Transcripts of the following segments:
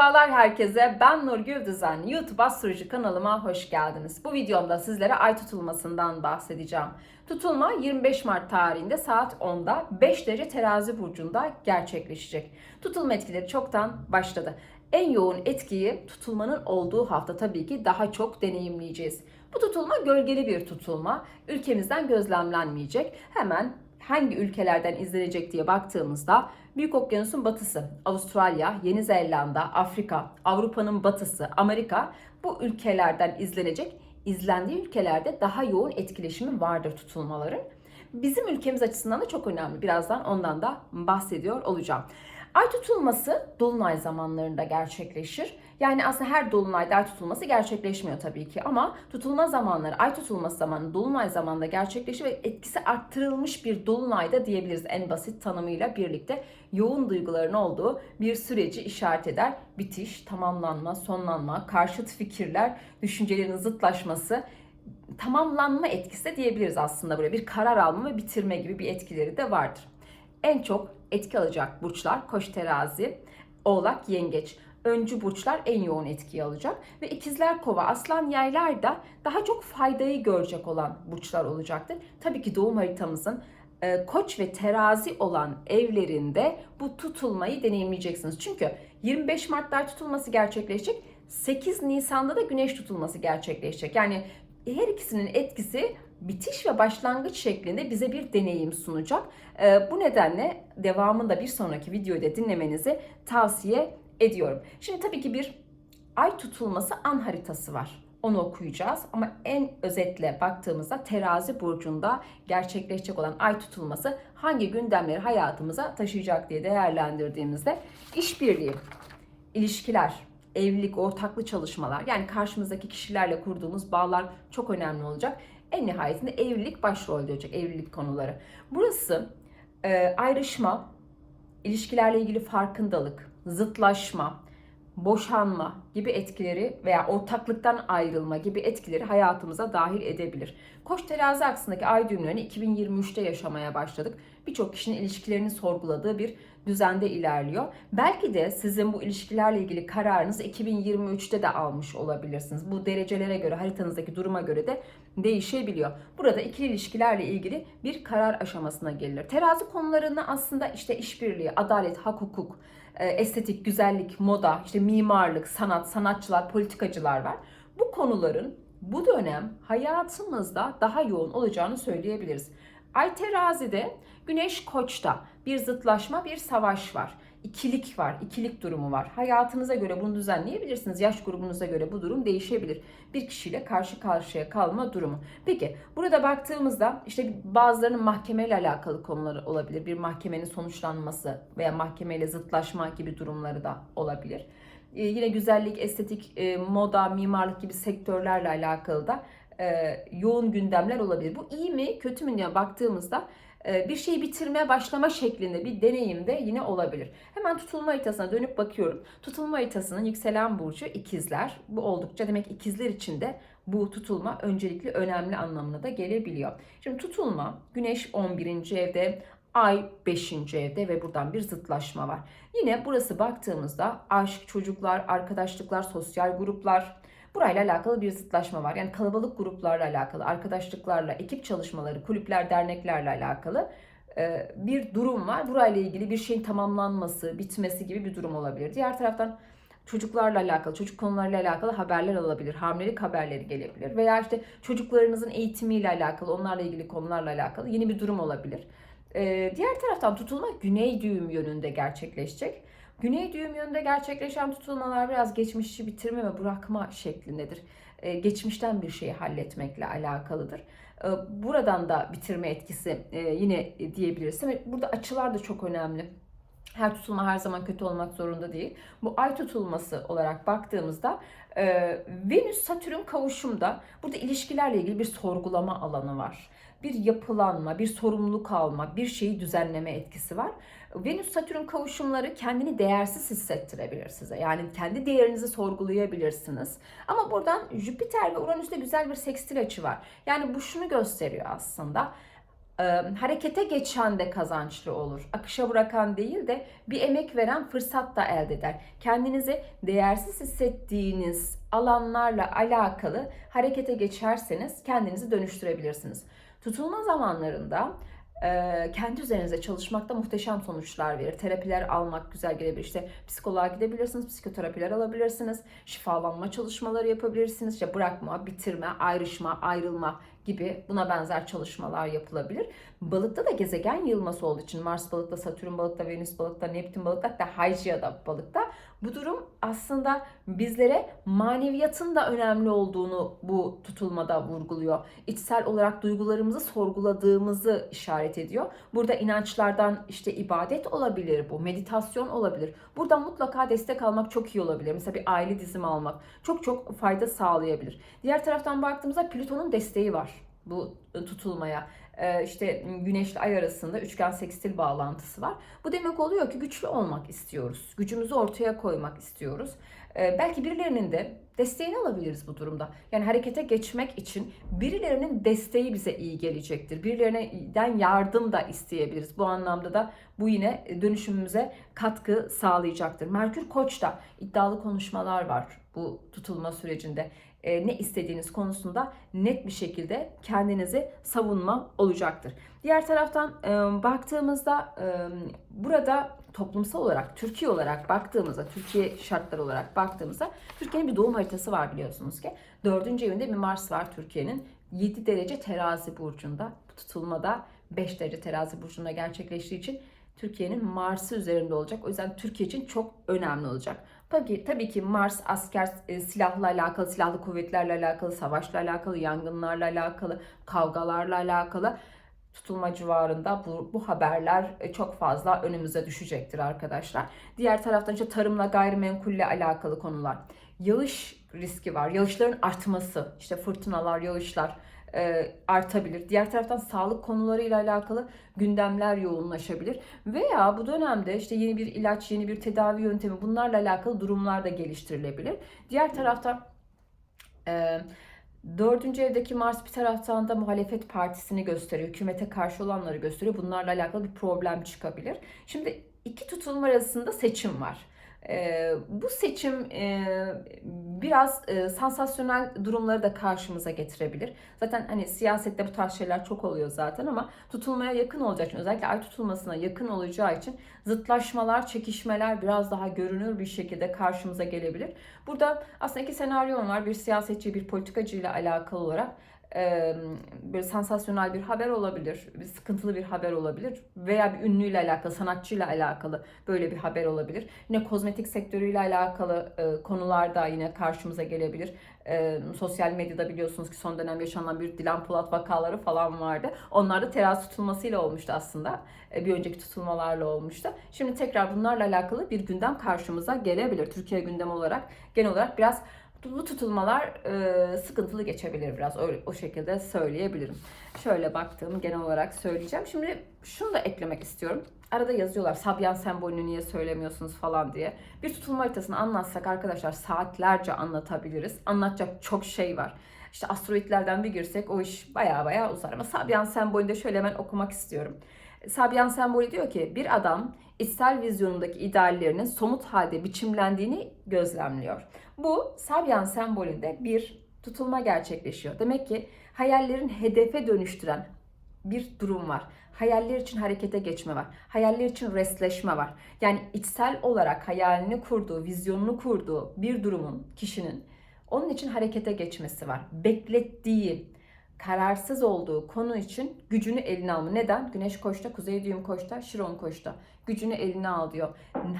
Merhabalar herkese. Ben Nurgül Düzen. YouTube Astroloji kanalıma hoş geldiniz. Bu videomda sizlere ay tutulmasından bahsedeceğim. Tutulma 25 Mart tarihinde saat 10'da 5 derece terazi burcunda gerçekleşecek. Tutulma etkileri çoktan başladı. En yoğun etkiyi tutulmanın olduğu hafta tabii ki daha çok deneyimleyeceğiz. Bu tutulma gölgeli bir tutulma. Ülkemizden gözlemlenmeyecek. Hemen hangi ülkelerden izlenecek diye baktığımızda Büyük Okyanus'un batısı, Avustralya, Yeni Zelanda, Afrika, Avrupa'nın batısı, Amerika bu ülkelerden izlenecek. İzlendiği ülkelerde daha yoğun etkileşimi vardır tutulmaların. Bizim ülkemiz açısından da çok önemli. Birazdan ondan da bahsediyor olacağım. Ay tutulması dolunay zamanlarında gerçekleşir. Yani aslında her dolunayda ay tutulması gerçekleşmiyor tabii ki ama tutulma zamanları, ay tutulması zamanı dolunay zamanında gerçekleşir ve etkisi arttırılmış bir dolunayda diyebiliriz en basit tanımıyla birlikte yoğun duyguların olduğu bir süreci işaret eder. Bitiş, tamamlanma, sonlanma, karşıt fikirler, düşüncelerin zıtlaşması tamamlanma etkisi de diyebiliriz aslında buraya. Bir karar alma ve bitirme gibi bir etkileri de vardır. En çok etki alacak burçlar Koç terazi, oğlak, yengeç. Öncü burçlar en yoğun etkiyi alacak ve ikizler kova, aslan yaylar da daha çok faydayı görecek olan burçlar olacaktır. Tabii ki doğum haritamızın e, koç ve terazi olan evlerinde bu tutulmayı deneyimleyeceksiniz. Çünkü 25 Mart'ta tutulması gerçekleşecek. 8 Nisan'da da güneş tutulması gerçekleşecek. Yani her ikisinin etkisi bitiş ve başlangıç şeklinde bize bir deneyim sunacak. Ee, bu nedenle devamında bir sonraki videoyu da dinlemenizi tavsiye ediyorum. Şimdi tabii ki bir ay tutulması an haritası var. Onu okuyacağız ama en özetle baktığımızda terazi burcunda gerçekleşecek olan ay tutulması hangi gündemleri hayatımıza taşıyacak diye değerlendirdiğimizde işbirliği, ilişkiler, evlilik, ortaklı çalışmalar yani karşımızdaki kişilerle kurduğumuz bağlar çok önemli olacak. En nihayetinde evlilik başrolde olacak, evlilik konuları. Burası e, ayrışma, ilişkilerle ilgili farkındalık, zıtlaşma, boşanma gibi etkileri veya ortaklıktan ayrılma gibi etkileri hayatımıza dahil edebilir. Koç terazi aksındaki ay düğümlerini 2023'te yaşamaya başladık. Birçok kişinin ilişkilerini sorguladığı bir düzende ilerliyor. Belki de sizin bu ilişkilerle ilgili kararınızı 2023'te de almış olabilirsiniz. Bu derecelere göre, haritanızdaki duruma göre de değişebiliyor. Burada ikili ilişkilerle ilgili bir karar aşamasına gelir. Terazi konularını aslında işte işbirliği, adalet, hak, hukuk, estetik, güzellik, moda, işte mimarlık, sanat, sanatçılar, politikacılar var. Bu konuların bu dönem hayatımızda daha yoğun olacağını söyleyebiliriz. Ay terazide, güneş koçta bir zıtlaşma, bir savaş var. İkilik var, ikilik durumu var. Hayatınıza göre bunu düzenleyebilirsiniz. Yaş grubunuza göre bu durum değişebilir. Bir kişiyle karşı karşıya kalma durumu. Peki burada baktığımızda işte bazılarının mahkemeyle alakalı konuları olabilir. Bir mahkemenin sonuçlanması veya mahkemeyle zıtlaşma gibi durumları da olabilir. Ee, yine güzellik, estetik, e, moda, mimarlık gibi sektörlerle alakalı da e, yoğun gündemler olabilir. Bu iyi mi, kötü mü diye baktığımızda bir şeyi bitirmeye başlama şeklinde bir deneyim de yine olabilir. Hemen tutulma haritasına dönüp bakıyorum. Tutulma haritasının yükselen burcu ikizler. Bu oldukça demek ikizler için de bu tutulma öncelikli önemli anlamına da gelebiliyor. Şimdi tutulma güneş 11. evde, Ay 5. evde ve buradan bir zıtlaşma var. Yine burası baktığımızda aşk, çocuklar, arkadaşlıklar, sosyal gruplar, Burayla alakalı bir zıtlaşma var. Yani kalabalık gruplarla alakalı, arkadaşlıklarla, ekip çalışmaları, kulüpler, derneklerle alakalı e, bir durum var. Burayla ilgili bir şeyin tamamlanması, bitmesi gibi bir durum olabilir. Diğer taraftan çocuklarla alakalı, çocuk konularıyla alakalı haberler alabilir. Hamilelik haberleri gelebilir. Veya işte çocuklarınızın eğitimiyle alakalı, onlarla ilgili konularla alakalı yeni bir durum olabilir. E, diğer taraftan tutulma güney düğüm yönünde gerçekleşecek. Güney düğüm yönünde gerçekleşen tutulmalar biraz geçmişi bitirme ve bırakma şeklindedir. Ee, geçmişten bir şeyi halletmekle alakalıdır. Ee, buradan da bitirme etkisi e, yine diyebiliriz. Burada açılar da çok önemli. Her tutulma her zaman kötü olmak zorunda değil. Bu ay tutulması olarak baktığımızda e, Venüs-Satürn kavuşumda burada ilişkilerle ilgili bir sorgulama alanı var bir yapılanma, bir sorumluluk alma, bir şeyi düzenleme etkisi var. Venüs-Satürn kavuşumları kendini değersiz hissettirebilir size. Yani kendi değerinizi sorgulayabilirsiniz. Ama buradan Jüpiter ve Uranüs'te güzel bir sekstil açı var. Yani bu şunu gösteriyor aslında. e, harekete geçen de kazançlı olur. Akışa bırakan değil de bir emek veren fırsat da elde eder. Kendinizi değersiz hissettiğiniz alanlarla alakalı harekete geçerseniz kendinizi dönüştürebilirsiniz. Tutulma zamanlarında e, kendi üzerinize çalışmakta muhteşem sonuçlar verir. Terapiler almak güzel gelebilir. İşte psikoloğa gidebilirsiniz, psikoterapiler alabilirsiniz, şifalanma çalışmaları yapabilirsiniz. İşte bırakma, bitirme, ayrışma, ayrılma gibi buna benzer çalışmalar yapılabilir. Balıkta da gezegen yılması olduğu için Mars balıkta, Satürn balıkta, Venüs balıkta, Neptün balıkta hatta Hygieia da balıkta. Bu durum aslında bizlere maneviyatın da önemli olduğunu bu tutulmada vurguluyor. İçsel olarak duygularımızı sorguladığımızı işaret ediyor. Burada inançlardan işte ibadet olabilir bu, meditasyon olabilir. Buradan mutlaka destek almak çok iyi olabilir. Mesela bir aile dizimi almak çok çok fayda sağlayabilir. Diğer taraftan baktığımızda Plüton'un desteği var bu tutulmaya. Ee, işte Güneş ile Ay arasında üçgen sekstil bağlantısı var. Bu demek oluyor ki güçlü olmak istiyoruz. Gücümüzü ortaya koymak istiyoruz. Ee, belki birilerinin de desteğini alabiliriz bu durumda. Yani harekete geçmek için birilerinin desteği bize iyi gelecektir. Birilerinden yardım da isteyebiliriz. Bu anlamda da bu yine dönüşümümüze katkı sağlayacaktır. Merkür Koç'ta iddialı konuşmalar var bu tutulma sürecinde e, ne istediğiniz konusunda net bir şekilde kendinizi savunma olacaktır. Diğer taraftan e, baktığımızda e, burada toplumsal olarak, Türkiye olarak baktığımızda, Türkiye şartları olarak baktığımızda Türkiye'nin bir doğum haritası var biliyorsunuz ki. Dördüncü evinde bir Mars var Türkiye'nin. 7 derece terazi burcunda bu tutulmada 5 derece terazi burcunda gerçekleştiği için Türkiye'nin Mars'ı üzerinde olacak. O yüzden Türkiye için çok önemli olacak. Tabii, tabii ki Mars asker e, silahla alakalı, silahlı kuvvetlerle alakalı, savaşla alakalı, yangınlarla alakalı, kavgalarla alakalı tutulma civarında bu, bu haberler e, çok fazla önümüze düşecektir arkadaşlar. Diğer taraftan işte tarımla gayrimenkulle alakalı konular. Yağış riski var. Yağışların artması, işte fırtınalar, yağışlar e, artabilir. Diğer taraftan sağlık konularıyla alakalı gündemler yoğunlaşabilir. Veya bu dönemde işte yeni bir ilaç, yeni bir tedavi yöntemi bunlarla alakalı durumlar da geliştirilebilir. Diğer taraftan e, Dördüncü evdeki Mars bir taraftan da muhalefet partisini gösteriyor. Hükümete karşı olanları gösteriyor. Bunlarla alakalı bir problem çıkabilir. Şimdi iki tutulma arasında seçim var. E, bu seçim e, biraz e, sansasyonel durumları da karşımıza getirebilir. Zaten hani siyasette bu tarz şeyler çok oluyor zaten ama tutulmaya yakın olacağı için özellikle ay tutulmasına yakın olacağı için zıtlaşmalar, çekişmeler biraz daha görünür bir şekilde karşımıza gelebilir. Burada aslında iki senaryo var. Bir siyasetçi, bir politikacı ile alakalı olarak e, böyle sansasyonel bir haber olabilir, bir sıkıntılı bir haber olabilir veya bir ünlüyle alakalı, sanatçıyla alakalı böyle bir haber olabilir. Yine kozmetik sektörüyle alakalı e, konular da yine karşımıza gelebilir. Sosyal medyada biliyorsunuz ki son dönem yaşanan bir Dilan Polat vakaları falan vardı. Onlar da terazi tutulmasıyla olmuştu aslında. Bir önceki tutulmalarla olmuştu. Şimdi tekrar bunlarla alakalı bir gündem karşımıza gelebilir. Türkiye gündem olarak genel olarak biraz bu tutulmalar e, sıkıntılı geçebilir biraz o, o şekilde söyleyebilirim. Şöyle baktığımı genel olarak söyleyeceğim. Şimdi şunu da eklemek istiyorum. Arada yazıyorlar Sabyan sembolünü niye söylemiyorsunuz falan diye. Bir tutulma haritasını anlatsak arkadaşlar saatlerce anlatabiliriz. Anlatacak çok şey var. İşte asteroidlerden bir girsek o iş baya baya uzar. Ama Sabyan sembolünü de şöyle hemen okumak istiyorum. Sabyan sembolü diyor ki bir adam içsel vizyonundaki ideallerinin somut halde biçimlendiğini gözlemliyor. Bu Sabyan sembolünde bir tutulma gerçekleşiyor. Demek ki hayallerin hedefe dönüştüren bir durum var. Hayaller için harekete geçme var. Hayaller için resleşme var. Yani içsel olarak hayalini kurduğu, vizyonunu kurduğu bir durumun, kişinin onun için harekete geçmesi var. Beklettiği, kararsız olduğu konu için gücünü eline alma. Neden? Güneş koçta, kuzey düğüm koçta, şiron koçta. Gücünü eline al diyor.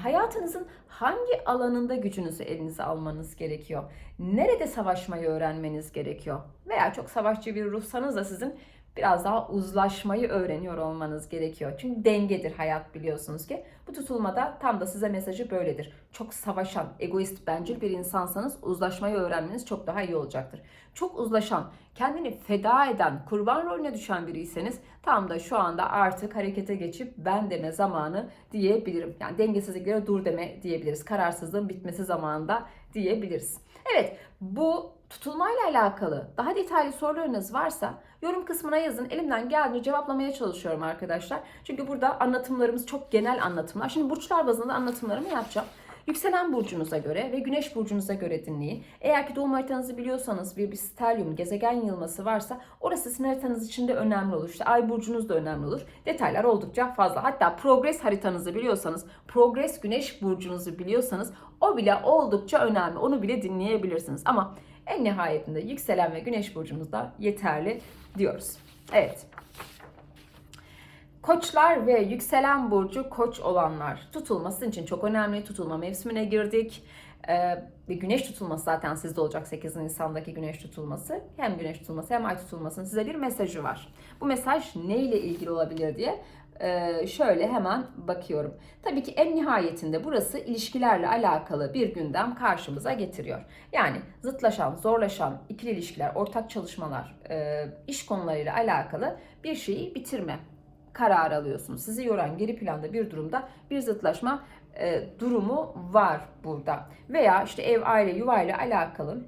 Hayatınızın hangi alanında gücünüzü elinize almanız gerekiyor? Nerede savaşmayı öğrenmeniz gerekiyor? Veya çok savaşçı bir ruhsanız da sizin biraz daha uzlaşmayı öğreniyor olmanız gerekiyor. Çünkü dengedir hayat biliyorsunuz ki. Bu tutulmada tam da size mesajı böyledir. çok savaşan, egoist, bencil bir insansanız uzlaşmayı öğrenmeniz çok daha iyi olacaktır. Çok uzlaşan, kendini feda eden, kurban rolüne düşen biriyseniz tam da şu anda artık harekete geçip ben deme zamanı diyebilirim. Yani dengesizliklere dur deme diyebiliriz. Kararsızlığın bitmesi zamanında diyebiliriz. Evet bu tutulmayla alakalı daha detaylı sorularınız varsa yorum kısmına yazın. Elimden geldiğince cevaplamaya çalışıyorum arkadaşlar. Çünkü burada anlatımlarımız çok genel anlatımlar. Şimdi burçlar bazında anlatımlarımı yapacağım. Yükselen burcunuza göre ve güneş burcunuza göre dinleyin. Eğer ki doğum haritanızı biliyorsanız bir, bir stelyum, gezegen yılması varsa orası sizin haritanız için de önemli olur. İşte ay burcunuz da önemli olur. Detaylar oldukça fazla. Hatta progres haritanızı biliyorsanız, progres güneş burcunuzu biliyorsanız o bile oldukça önemli. Onu bile dinleyebilirsiniz. Ama en nihayetinde yükselen ve güneş burcunuzda yeterli diyoruz. Evet. Koçlar ve yükselen burcu koç olanlar tutulması için çok önemli. Tutulma mevsimine girdik. Ee, güneş tutulması zaten sizde olacak 8 Nisan'daki güneş tutulması. Hem güneş tutulması hem ay tutulmasının size bir mesajı var. Bu mesaj ne ile ilgili olabilir diye ee, şöyle hemen bakıyorum. Tabii ki en nihayetinde burası ilişkilerle alakalı bir gündem karşımıza getiriyor. Yani zıtlaşan, zorlaşan ikili ilişkiler, ortak çalışmalar, e, iş konularıyla alakalı bir şeyi bitirme kararı alıyorsunuz. Sizi yoran geri planda bir durumda bir zıtlaşma e, durumu var burada. Veya işte ev, aile, yuva ile alakalı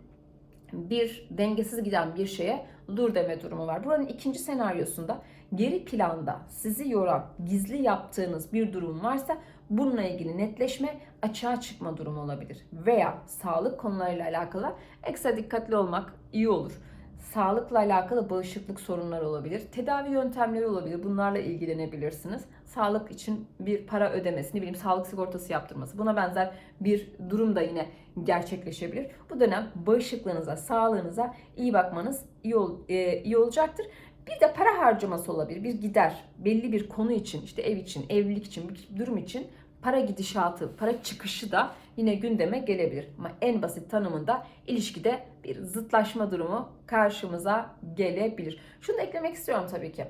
bir dengesiz giden bir şeye dur deme durumu var. Buranın ikinci senaryosunda geri planda sizi yoran, gizli yaptığınız bir durum varsa bununla ilgili netleşme, açığa çıkma durumu olabilir. Veya sağlık konularıyla alakalı ekstra dikkatli olmak iyi olur. Sağlıkla alakalı bağışıklık sorunları olabilir. Tedavi yöntemleri olabilir. Bunlarla ilgilenebilirsiniz. Sağlık için bir para ödemesi, ne bileyim sağlık sigortası yaptırması. Buna benzer bir durum da yine gerçekleşebilir. Bu dönem bağışıklığınıza, sağlığınıza iyi bakmanız iyi, ol, e, iyi olacaktır. Bir de para harcaması olabilir. Bir gider, belli bir konu için, işte ev için, evlilik için, bir durum için para gidişatı, para çıkışı da yine gündeme gelebilir. Ama en basit tanımında ilişkide bir zıtlaşma durumu karşımıza gelebilir. Şunu da eklemek istiyorum tabii ki.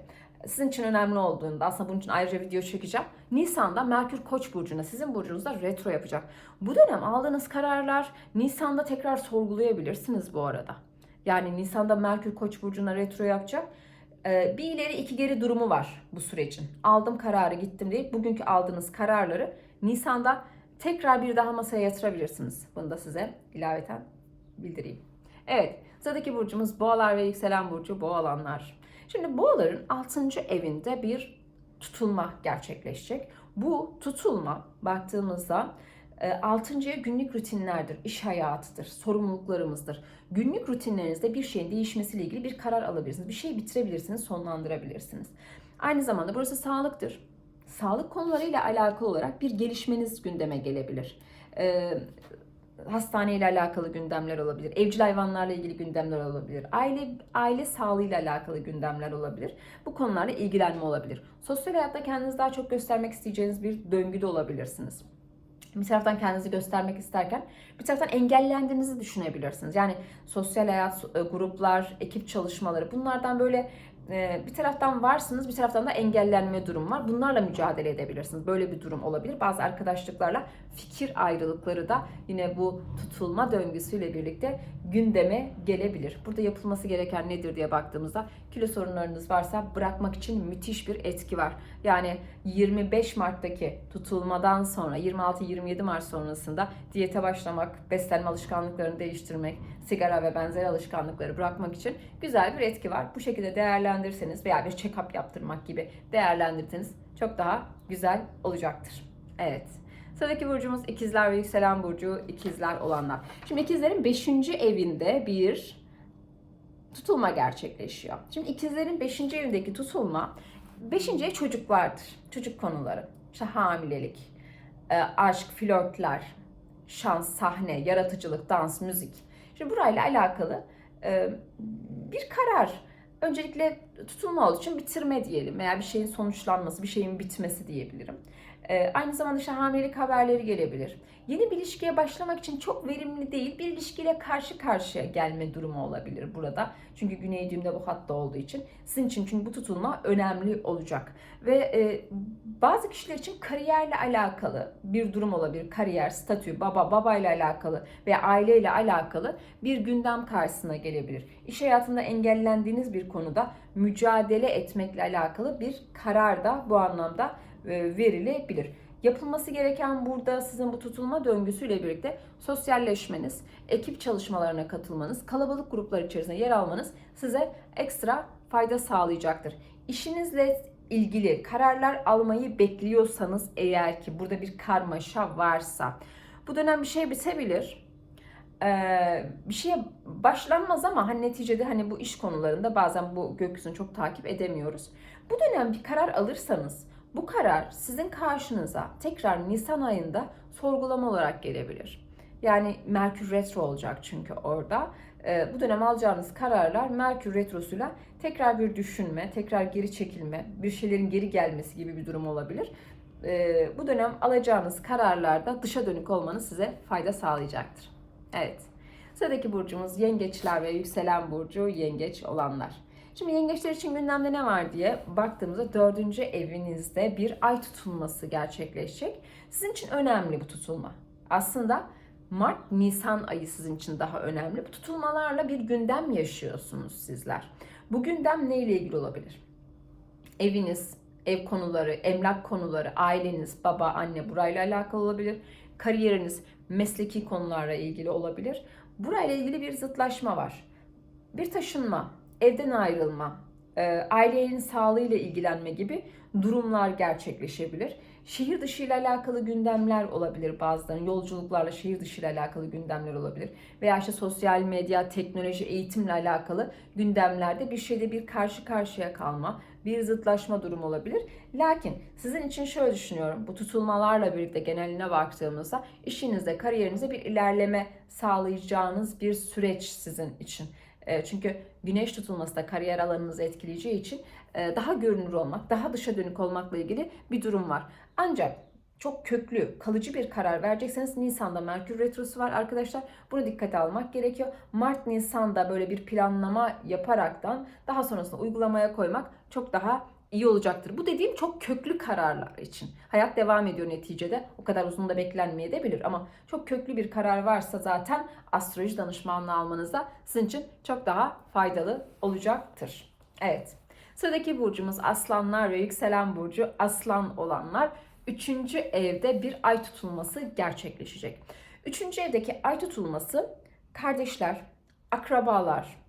Sizin için önemli olduğunda aslında bunun için ayrıca video çekeceğim. Nisan'da Merkür Koç burcuna sizin burcunuzda retro yapacak. Bu dönem aldığınız kararlar Nisan'da tekrar sorgulayabilirsiniz bu arada. Yani Nisan'da Merkür Koç burcuna retro yapacak. Ee, bir ileri iki geri durumu var bu sürecin. Aldım kararı gittim deyip bugünkü aldığınız kararları Nisan'da tekrar bir daha masaya yatırabilirsiniz. Bunu da size ilaveten bildireyim. Evet sıradaki burcumuz boğalar ve yükselen burcu boğalanlar. Şimdi boğaların 6. evinde bir tutulma gerçekleşecek. Bu tutulma baktığımızda 6. ev günlük rutinlerdir, iş hayatıdır, sorumluluklarımızdır. Günlük rutinlerinizde bir şeyin değişmesiyle ilgili bir karar alabilirsiniz. Bir şeyi bitirebilirsiniz, sonlandırabilirsiniz. Aynı zamanda burası sağlıktır. Sağlık konularıyla alakalı olarak bir gelişmeniz gündeme gelebilir. Ee, hastaneyle alakalı gündemler olabilir. Evcil hayvanlarla ilgili gündemler olabilir. Aile aile sağlığıyla alakalı gündemler olabilir. Bu konularla ilgilenme olabilir. Sosyal hayatta kendinizi daha çok göstermek isteyeceğiniz bir döngüde olabilirsiniz bir taraftan kendinizi göstermek isterken bir taraftan engellendiğinizi düşünebilirsiniz. Yani sosyal hayat, e, gruplar, ekip çalışmaları bunlardan böyle bir taraftan varsınız bir taraftan da engellenme durum var. Bunlarla mücadele edebilirsiniz. Böyle bir durum olabilir. Bazı arkadaşlıklarla fikir ayrılıkları da yine bu tutulma döngüsüyle birlikte gündeme gelebilir. Burada yapılması gereken nedir diye baktığımızda kilo sorunlarınız varsa bırakmak için müthiş bir etki var. Yani 25 Mart'taki tutulmadan sonra 26-27 Mart sonrasında diyete başlamak, beslenme alışkanlıklarını değiştirmek, sigara ve benzer alışkanlıkları bırakmak için güzel bir etki var. Bu şekilde değerlendirirseniz veya bir check-up yaptırmak gibi değerlendirseniz çok daha güzel olacaktır. Evet. Sıradaki burcumuz ikizler ve yükselen burcu ikizler olanlar. Şimdi ikizlerin 5. evinde bir tutulma gerçekleşiyor. Şimdi ikizlerin 5. evindeki tutulma 5. ev çocuklardır. Çocuk konuları. İşte hamilelik, e, aşk, flörtler, şans, sahne, yaratıcılık, dans, müzik. Şimdi burayla alakalı e, bir karar. Öncelikle tutulma olduğu için bitirme diyelim veya bir şeyin sonuçlanması, bir şeyin bitmesi diyebilirim. Ee, aynı zamanda işte haberleri gelebilir. Yeni bir ilişkiye başlamak için çok verimli değil bir ilişkiyle karşı karşıya gelme durumu olabilir burada. Çünkü güney düğümde bu hatta olduğu için. Sizin için çünkü bu tutulma önemli olacak. Ve e, bazı kişiler için kariyerle alakalı bir durum olabilir. Kariyer, statü, baba, babayla alakalı ve aileyle alakalı bir gündem karşısına gelebilir. İş hayatında engellendiğiniz bir konuda mücadele etmekle alakalı bir karar da bu anlamda e, verilebilir. Yapılması gereken burada sizin bu tutulma döngüsüyle birlikte sosyalleşmeniz, ekip çalışmalarına katılmanız, kalabalık gruplar içerisinde yer almanız size ekstra fayda sağlayacaktır. İşinizle ilgili kararlar almayı bekliyorsanız eğer ki burada bir karmaşa varsa bu dönem bir şey bitebilir. Ee, bir şeye başlanmaz ama hani neticede hani bu iş konularında bazen bu gökyüzünü çok takip edemiyoruz. Bu dönem bir karar alırsanız bu karar sizin karşınıza tekrar Nisan ayında sorgulama olarak gelebilir. Yani Merkür Retro olacak çünkü orada. Ee, bu dönem alacağınız kararlar Merkür Retrosu'yla tekrar bir düşünme, tekrar geri çekilme, bir şeylerin geri gelmesi gibi bir durum olabilir. Ee, bu dönem alacağınız kararlarda dışa dönük olmanız size fayda sağlayacaktır. Evet. Sıradaki burcumuz yengeçler ve yükselen burcu yengeç olanlar. Şimdi yengeçler için gündemde ne var diye baktığımızda dördüncü evinizde bir ay tutulması gerçekleşecek. Sizin için önemli bu tutulma. Aslında Mart, Nisan ayı sizin için daha önemli. Bu tutulmalarla bir gündem yaşıyorsunuz sizler. Bu gündem neyle ilgili olabilir? Eviniz, ev konuları, emlak konuları, aileniz, baba, anne burayla alakalı olabilir. Kariyeriniz, mesleki konularla ilgili olabilir. Burayla ilgili bir zıtlaşma var. Bir taşınma, evden ayrılma, e, ailenin sağlığıyla ilgilenme gibi durumlar gerçekleşebilir. Şehir dışı ile alakalı gündemler olabilir bazılarının. Yolculuklarla şehir dışı ile alakalı gündemler olabilir. Veya işte sosyal medya, teknoloji, eğitimle alakalı gündemlerde bir şeyde bir karşı karşıya kalma, bir zıtlaşma durumu olabilir. Lakin sizin için şöyle düşünüyorum. Bu tutulmalarla birlikte geneline baktığımızda işinizde, kariyerinizde bir ilerleme sağlayacağınız bir süreç sizin için. E, çünkü güneş tutulması da kariyer alanınızı etkileyeceği için e, daha görünür olmak, daha dışa dönük olmakla ilgili bir durum var. Ancak çok köklü, kalıcı bir karar verecekseniz Nisan'da Merkür Retrosu var arkadaşlar. Bunu dikkate almak gerekiyor. Mart, Nisan'da böyle bir planlama yaparaktan daha sonrasında uygulamaya koymak çok daha iyi olacaktır. Bu dediğim çok köklü kararlar için. Hayat devam ediyor neticede. O kadar uzun da beklenmeye de ama çok köklü bir karar varsa zaten astroloji danışmanlığı almanızda sizin için çok daha faydalı olacaktır. Evet. Sıradaki burcumuz aslanlar ve yükselen burcu aslan olanlar. Üçüncü evde bir ay tutulması gerçekleşecek. Üçüncü evdeki ay tutulması kardeşler, akrabalar,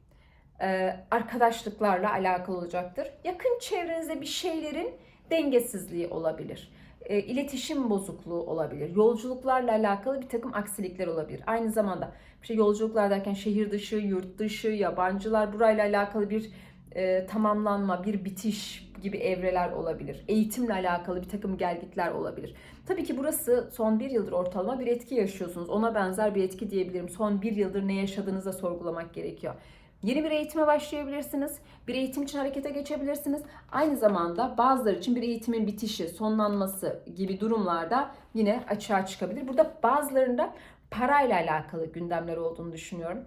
arkadaşlıklarla alakalı olacaktır. Yakın çevrenizde bir şeylerin dengesizliği olabilir. E, iletişim bozukluğu olabilir. Yolculuklarla alakalı bir takım aksilikler olabilir. Aynı zamanda işte yolculuklar derken şehir dışı, yurt dışı, yabancılar burayla alakalı bir e, tamamlanma, bir bitiş gibi evreler olabilir. Eğitimle alakalı bir takım gelgitler olabilir. Tabii ki burası son bir yıldır ortalama bir etki yaşıyorsunuz. Ona benzer bir etki diyebilirim. Son bir yıldır ne yaşadığınızı da sorgulamak gerekiyor. Yeni bir eğitime başlayabilirsiniz. Bir eğitim için harekete geçebilirsiniz. Aynı zamanda bazıları için bir eğitimin bitişi, sonlanması gibi durumlarda yine açığa çıkabilir. Burada bazılarında parayla alakalı gündemler olduğunu düşünüyorum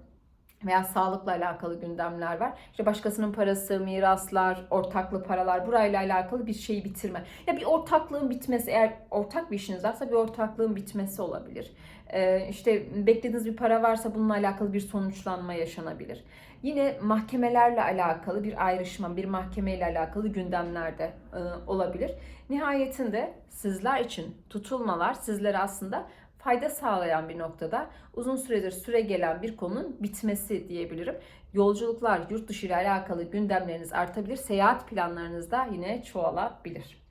veya sağlıkla alakalı gündemler var. İşte başkasının parası, miraslar, ortaklı paralar burayla alakalı bir şeyi bitirme. Ya bir ortaklığın bitmesi eğer ortak bir işiniz varsa bir ortaklığın bitmesi olabilir. Ee, işte beklediğiniz bir para varsa bununla alakalı bir sonuçlanma yaşanabilir. Yine mahkemelerle alakalı bir ayrışma, bir mahkemeyle alakalı gündemlerde e, olabilir. Nihayetinde sizler için tutulmalar sizlere aslında fayda sağlayan bir noktada uzun süredir süre gelen bir konunun bitmesi diyebilirim. Yolculuklar, yurt dışı ile alakalı gündemleriniz artabilir. Seyahat planlarınız da yine çoğalabilir.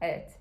Evet.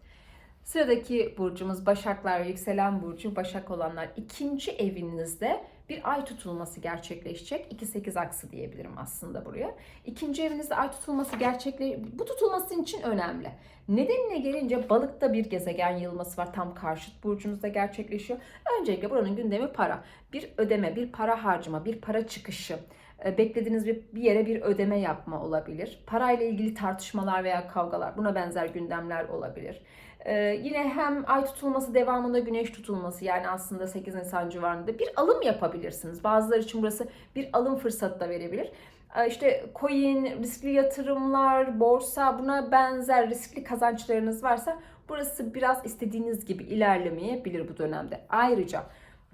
Sıradaki burcumuz Başaklar yükselen burcu Başak olanlar. ikinci evinizde bir ay tutulması gerçekleşecek. 2-8 aksı diyebilirim aslında buraya. İkinci evinizde ay tutulması gerçekle bu tutulması için önemli. Nedenine gelince balıkta bir gezegen yılması var. Tam karşıt burcunuzda gerçekleşiyor. Öncelikle buranın gündemi para. Bir ödeme, bir para harcama, bir para çıkışı e, beklediğiniz bir, bir yere bir ödeme yapma olabilir. Parayla ilgili tartışmalar veya kavgalar, buna benzer gündemler olabilir. Ee, yine hem ay tutulması devamında güneş tutulması yani aslında 8 Nisan civarında bir alım yapabilirsiniz. Bazıları için burası bir alım fırsatı da verebilir. Ee, işte coin, riskli yatırımlar, borsa buna benzer riskli kazançlarınız varsa burası biraz istediğiniz gibi ilerlemeyebilir bu dönemde. Ayrıca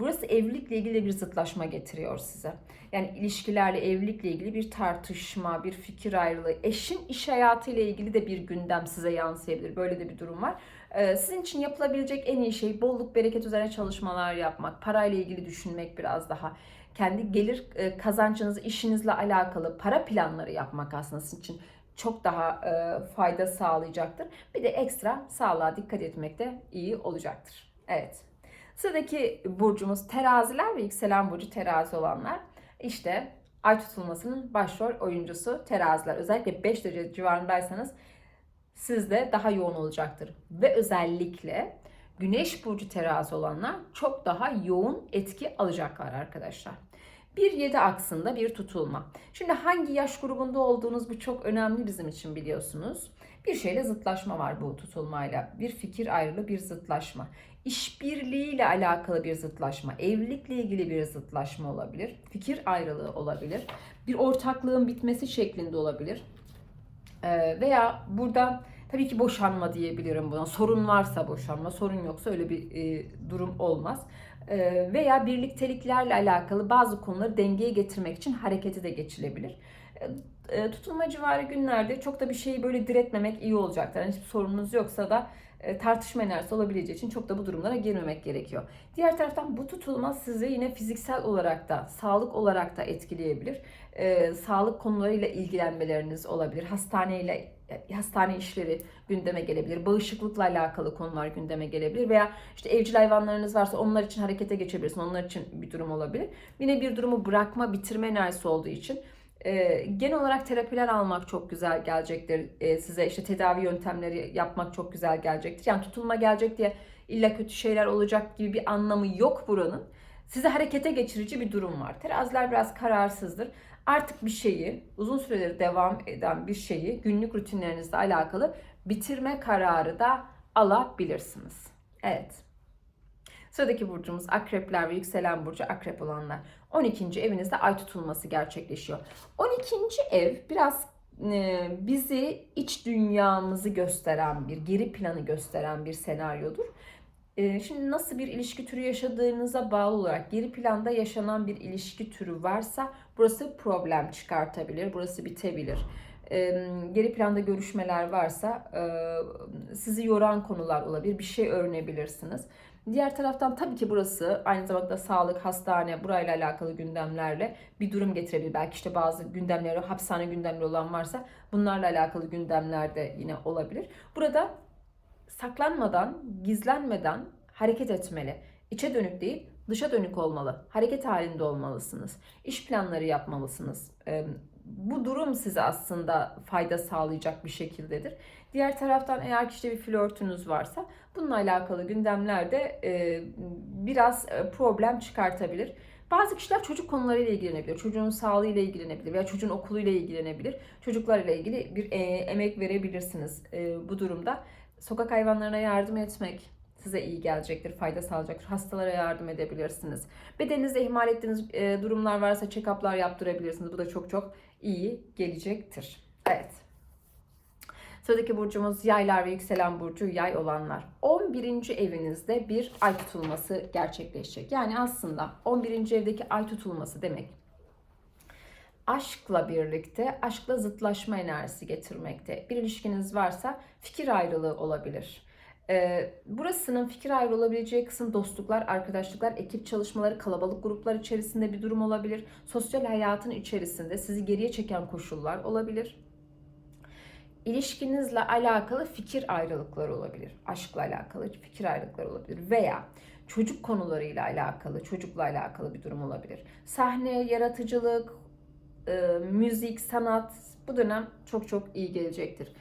burası evlilikle ilgili bir zıtlaşma getiriyor size. Yani ilişkilerle, evlilikle ilgili bir tartışma, bir fikir ayrılığı, eşin iş hayatı ile ilgili de bir gündem size yansıyabilir. Böyle de bir durum var. Ee, sizin için yapılabilecek en iyi şey bolluk bereket üzerine çalışmalar yapmak, parayla ilgili düşünmek biraz daha. Kendi gelir e, kazancınız, işinizle alakalı para planları yapmak aslında sizin için çok daha e, fayda sağlayacaktır. Bir de ekstra sağlığa dikkat etmek de iyi olacaktır. Evet. Sıradaki burcumuz teraziler ve yükselen burcu terazi olanlar. İşte ay tutulmasının başrol oyuncusu teraziler. Özellikle 5 derece civarındaysanız sizde daha yoğun olacaktır. Ve özellikle güneş burcu terazi olanlar çok daha yoğun etki alacaklar arkadaşlar. 1-7 aksında bir tutulma. Şimdi hangi yaş grubunda olduğunuz bu çok önemli bizim için biliyorsunuz. Bir şeyle zıtlaşma var bu tutulmayla. Bir fikir ayrılığı, bir zıtlaşma. İşbirliğiyle alakalı bir zıtlaşma, evlilikle ilgili bir zıtlaşma olabilir. Fikir ayrılığı olabilir. Bir ortaklığın bitmesi şeklinde olabilir. Ee, veya burada tabii ki boşanma diyebilirim buna. Sorun varsa boşanma, sorun yoksa öyle bir e, durum olmaz. E, veya birlikteliklerle alakalı bazı konuları dengeye getirmek için harekete de geçilebilir. E, tutulma civarı günlerde çok da bir şeyi böyle diretmemek iyi olacaktır. Yani hiçbir sorununuz yoksa da tartışma enerjisi olabileceği için çok da bu durumlara girmemek gerekiyor. Diğer taraftan bu tutulma sizi yine fiziksel olarak da, sağlık olarak da etkileyebilir. E, sağlık konularıyla ilgilenmeleriniz olabilir. Hastaneyle e, hastane işleri gündeme gelebilir. Bağışıklıkla alakalı konular gündeme gelebilir veya işte evcil hayvanlarınız varsa onlar için harekete geçebilirsiniz. Onlar için bir durum olabilir. Yine bir durumu bırakma, bitirme enerjisi olduğu için e, genel olarak terapiler almak çok güzel gelecektir e, size. işte tedavi yöntemleri yapmak çok güzel gelecektir. Yani tutulma gelecek diye illa kötü şeyler olacak gibi bir anlamı yok buranın. Size harekete geçirici bir durum var. Teraziler biraz kararsızdır. Artık bir şeyi, uzun süredir devam eden bir şeyi günlük rutinlerinizle alakalı bitirme kararı da alabilirsiniz. Evet. Sıradaki burcumuz akrepler ve yükselen burcu akrep olanlar. 12. evinizde ay tutulması gerçekleşiyor. 12. ev biraz e, bizi iç dünyamızı gösteren bir, geri planı gösteren bir senaryodur. E, şimdi nasıl bir ilişki türü yaşadığınıza bağlı olarak geri planda yaşanan bir ilişki türü varsa burası problem çıkartabilir, burası bitebilir. E, geri planda görüşmeler varsa sizi yoran konular olabilir, bir şey öğrenebilirsiniz. Diğer taraftan tabii ki burası aynı zamanda sağlık, hastane, burayla alakalı gündemlerle bir durum getirebilir. Belki işte bazı gündemleri, hapishane gündemleri olan varsa bunlarla alakalı gündemler de yine olabilir. Burada saklanmadan, gizlenmeden hareket etmeli. İçe dönük değil, dışa dönük olmalı. Hareket halinde olmalısınız. İş planları yapmalısınız. Bu durum size aslında fayda sağlayacak bir şekildedir. Diğer taraftan eğer ki işte bir flörtünüz varsa bununla alakalı gündemlerde e, biraz e, problem çıkartabilir. Bazı kişiler çocuk konularıyla ilgilenebilir, çocuğun sağlığıyla ilgilenebilir veya çocuğun okuluyla ilgilenebilir. Çocuklarla ilgili bir e, emek verebilirsiniz e, bu durumda. Sokak hayvanlarına yardım etmek size iyi gelecektir, fayda sağlayacaktır. Hastalara yardım edebilirsiniz. Bedeninizde ihmal ettiğiniz e, durumlar varsa check-up'lar yaptırabilirsiniz. Bu da çok çok iyi gelecektir. Evet. Sıradaki burcumuz yaylar ve yükselen burcu yay olanlar. 11. evinizde bir ay tutulması gerçekleşecek. Yani aslında 11. evdeki ay tutulması demek aşkla birlikte aşkla zıtlaşma enerjisi getirmekte. Bir ilişkiniz varsa fikir ayrılığı olabilir. Burasının fikir ayrı olabileceği kısım dostluklar, arkadaşlıklar, ekip çalışmaları, kalabalık gruplar içerisinde bir durum olabilir. Sosyal hayatın içerisinde sizi geriye çeken koşullar olabilir ilişkinizle alakalı fikir ayrılıkları olabilir. Aşkla alakalı fikir ayrılıkları olabilir. Veya çocuk konularıyla alakalı, çocukla alakalı bir durum olabilir. Sahne, yaratıcılık, müzik, sanat bu dönem çok çok iyi gelecektir.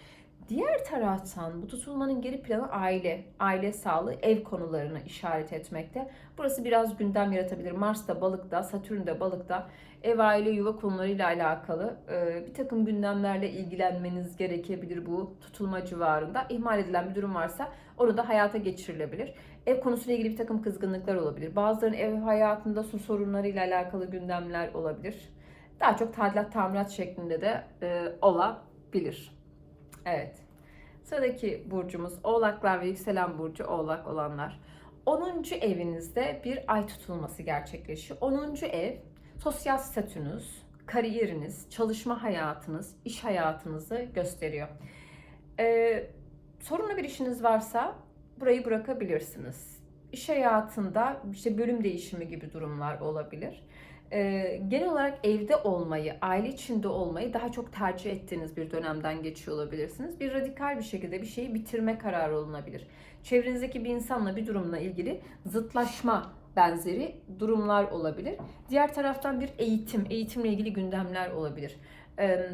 Diğer taraftan bu tutulmanın geri planı aile, aile sağlığı, ev konularını işaret etmekte. Burası biraz gündem yaratabilir. Mars da balıkta, Satürn de balıkta ev, aile, yuva konularıyla alakalı e, bir takım gündemlerle ilgilenmeniz gerekebilir bu tutulma civarında. İhmal edilen bir durum varsa onu da hayata geçirilebilir. Ev konusuyla ilgili bir takım kızgınlıklar olabilir. Bazılarının ev hayatında su sorunlarıyla alakalı gündemler olabilir. Daha çok tadilat, tamirat şeklinde de e, olabilir. Evet. Sıradaki burcumuz Oğlaklar ve yükselen burcu Oğlak olanlar. 10. evinizde bir ay tutulması gerçekleşiyor. 10. ev sosyal statünüz, kariyeriniz, çalışma hayatınız, iş hayatınızı gösteriyor. Ee, sorunlu bir işiniz varsa burayı bırakabilirsiniz. İş hayatında işte bölüm değişimi gibi durumlar olabilir. Ee, genel olarak evde olmayı, aile içinde olmayı daha çok tercih ettiğiniz bir dönemden geçiyor olabilirsiniz. Bir radikal bir şekilde bir şeyi bitirme kararı alınabilir. Çevrenizdeki bir insanla bir durumla ilgili zıtlaşma benzeri durumlar olabilir. Diğer taraftan bir eğitim, eğitimle ilgili gündemler olabilir. Ee,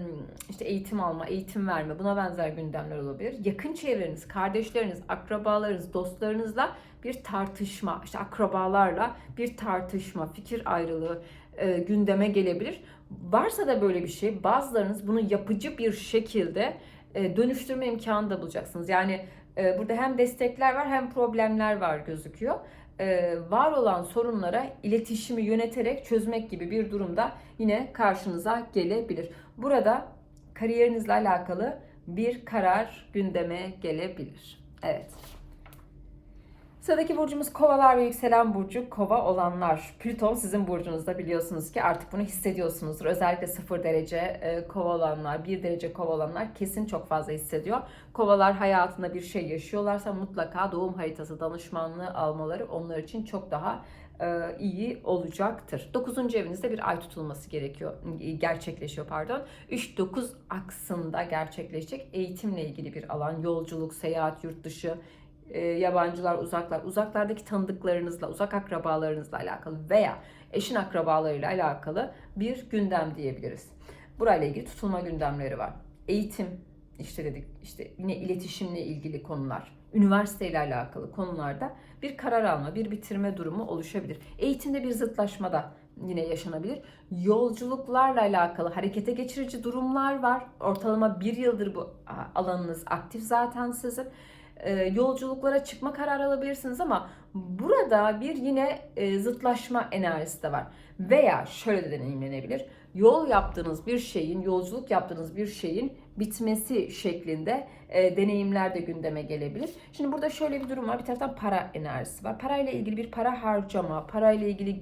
işte eğitim alma, eğitim verme buna benzer gündemler olabilir. Yakın çevreniz, kardeşleriniz, akrabalarınız, dostlarınızla bir tartışma, işte akrabalarla bir tartışma, fikir ayrılığı e, gündeme gelebilir. Varsa da böyle bir şey, bazılarınız bunu yapıcı bir şekilde e, dönüştürme imkanı da bulacaksınız. Yani e, burada hem destekler var hem problemler var gözüküyor e, var olan sorunlara iletişimi yöneterek çözmek gibi bir durumda yine karşınıza gelebilir. Burada kariyerinizle alakalı bir karar gündeme gelebilir. Evet. Sıradaki burcumuz kovalar ve yükselen burcu kova olanlar. Plüton sizin burcunuzda biliyorsunuz ki artık bunu hissediyorsunuzdur. Özellikle 0 derece e, kova olanlar, 1 derece kova olanlar kesin çok fazla hissediyor. Kovalar hayatında bir şey yaşıyorlarsa mutlaka doğum haritası danışmanlığı almaları onlar için çok daha e, iyi olacaktır. 9. evinizde bir ay tutulması gerekiyor, gerçekleşiyor pardon. 3-9 aksında gerçekleşecek eğitimle ilgili bir alan, yolculuk, seyahat, yurt dışı, e, yabancılar, uzaklar, uzaklardaki tanıdıklarınızla, uzak akrabalarınızla alakalı veya eşin akrabalarıyla alakalı bir gündem diyebiliriz. Burayla ilgili tutulma gündemleri var. Eğitim, işte dedik, işte yine iletişimle ilgili konular, üniversiteyle alakalı konularda bir karar alma, bir bitirme durumu oluşabilir. Eğitimde bir zıtlaşma da yine yaşanabilir. Yolculuklarla alakalı harekete geçirici durumlar var. Ortalama bir yıldır bu alanınız aktif zaten sizin yolculuklara çıkma kararı alabilirsiniz ama burada bir yine e, zıtlaşma enerjisi de var. Veya şöyle de deneyimlenebilir. Yol yaptığınız bir şeyin, yolculuk yaptığınız bir şeyin bitmesi şeklinde e, deneyimler de gündeme gelebilir. Şimdi burada şöyle bir durum var. Bir taraftan para enerjisi var. Parayla ilgili bir para harcama, parayla ilgili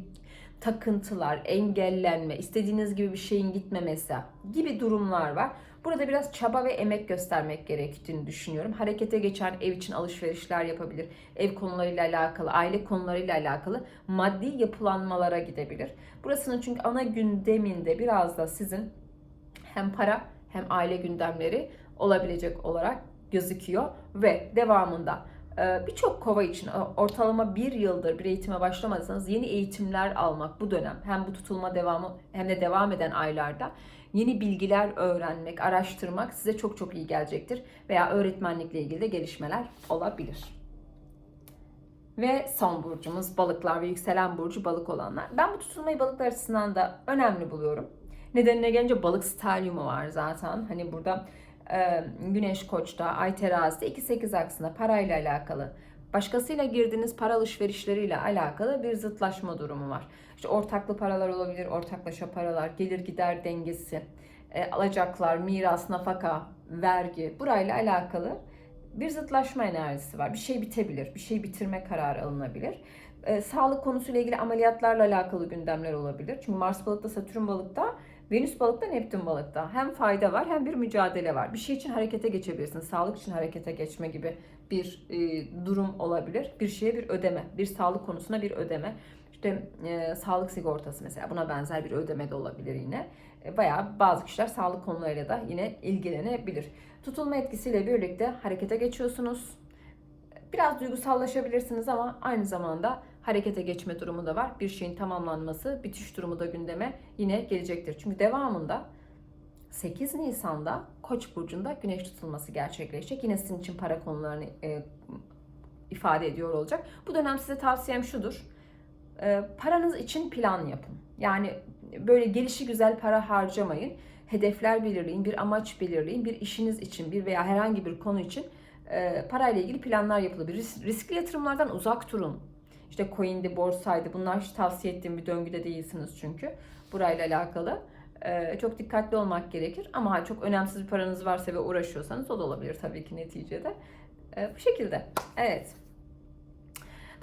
takıntılar, engellenme, istediğiniz gibi bir şeyin gitmemesi gibi durumlar var. Burada biraz çaba ve emek göstermek gerektiğini düşünüyorum. Harekete geçen ev için alışverişler yapabilir. Ev konularıyla alakalı, aile konularıyla alakalı maddi yapılanmalara gidebilir. Burasının çünkü ana gündeminde biraz da sizin hem para hem aile gündemleri olabilecek olarak gözüküyor ve devamında e, birçok kova için ortalama bir yıldır bir eğitime başlamadıysanız yeni eğitimler almak bu dönem hem bu tutulma devamı hem de devam eden aylarda yeni bilgiler öğrenmek, araştırmak size çok çok iyi gelecektir. Veya öğretmenlikle ilgili de gelişmeler olabilir. Ve son burcumuz balıklar ve yükselen burcu balık olanlar. Ben bu tutulmayı balıklar açısından da önemli buluyorum. Nedenine gelince balık stalyumu var zaten. Hani burada e, Güneş Koç'ta, Ay Terazi'de 2-8 aksında parayla alakalı başkasıyla girdiğiniz para alışverişleriyle alakalı bir zıtlaşma durumu var. İşte ortaklı paralar olabilir, ortaklaşa paralar, gelir gider dengesi, e, alacaklar, miras, nafaka, vergi burayla alakalı bir zıtlaşma enerjisi var. Bir şey bitebilir, bir şey bitirme kararı alınabilir. E, sağlık konusuyla ilgili ameliyatlarla alakalı gündemler olabilir. Çünkü Mars balıkta, Satürn balıkta Venüs balıkta, Neptün balıkta hem fayda var hem bir mücadele var. Bir şey için harekete geçebilirsiniz. Sağlık için harekete geçme gibi bir e, durum olabilir. Bir şeye bir ödeme, bir sağlık konusuna bir ödeme. İşte e, sağlık sigortası mesela buna benzer bir ödeme de olabilir yine. E, veya bazı kişiler sağlık konularıyla da yine ilgilenebilir. Tutulma etkisiyle birlikte harekete geçiyorsunuz. Biraz duygusallaşabilirsiniz ama aynı zamanda harekete geçme durumu da var. Bir şeyin tamamlanması, bitiş durumu da gündeme yine gelecektir. Çünkü devamında 8 Nisan'da Koç burcunda Güneş tutulması gerçekleşecek. Yine sizin için para konularını e, ifade ediyor olacak. Bu dönem size tavsiyem şudur. E, paranız için plan yapın. Yani böyle gelişi güzel para harcamayın. Hedefler belirleyin, bir amaç belirleyin. Bir işiniz için, bir veya herhangi bir konu için e, parayla ilgili planlar yapılabilir. Ris- riskli yatırımlardan uzak durun. İşte coin'di, borsaydı bunlar hiç tavsiye ettiğim bir döngüde değilsiniz çünkü. Burayla alakalı. E, çok dikkatli olmak gerekir. Ama çok önemsiz bir paranız varsa ve uğraşıyorsanız o da olabilir tabii ki neticede. E, bu şekilde. Evet.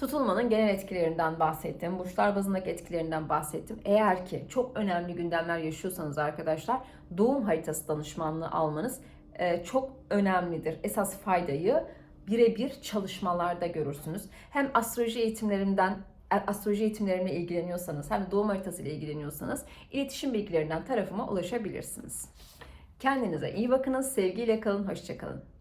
Tutulmanın genel etkilerinden bahsettim. Burçlar bazındaki etkilerinden bahsettim. Eğer ki çok önemli gündemler yaşıyorsanız arkadaşlar doğum haritası danışmanlığı almanız e, çok önemlidir. Esas faydayı birebir çalışmalarda görürsünüz. Hem astroloji eğitimlerimden e, astroloji eğitimlerimle ilgileniyorsanız hem de doğum haritası ile ilgileniyorsanız iletişim bilgilerinden tarafıma ulaşabilirsiniz. Kendinize iyi bakınız, sevgiyle kalın, hoşçakalın.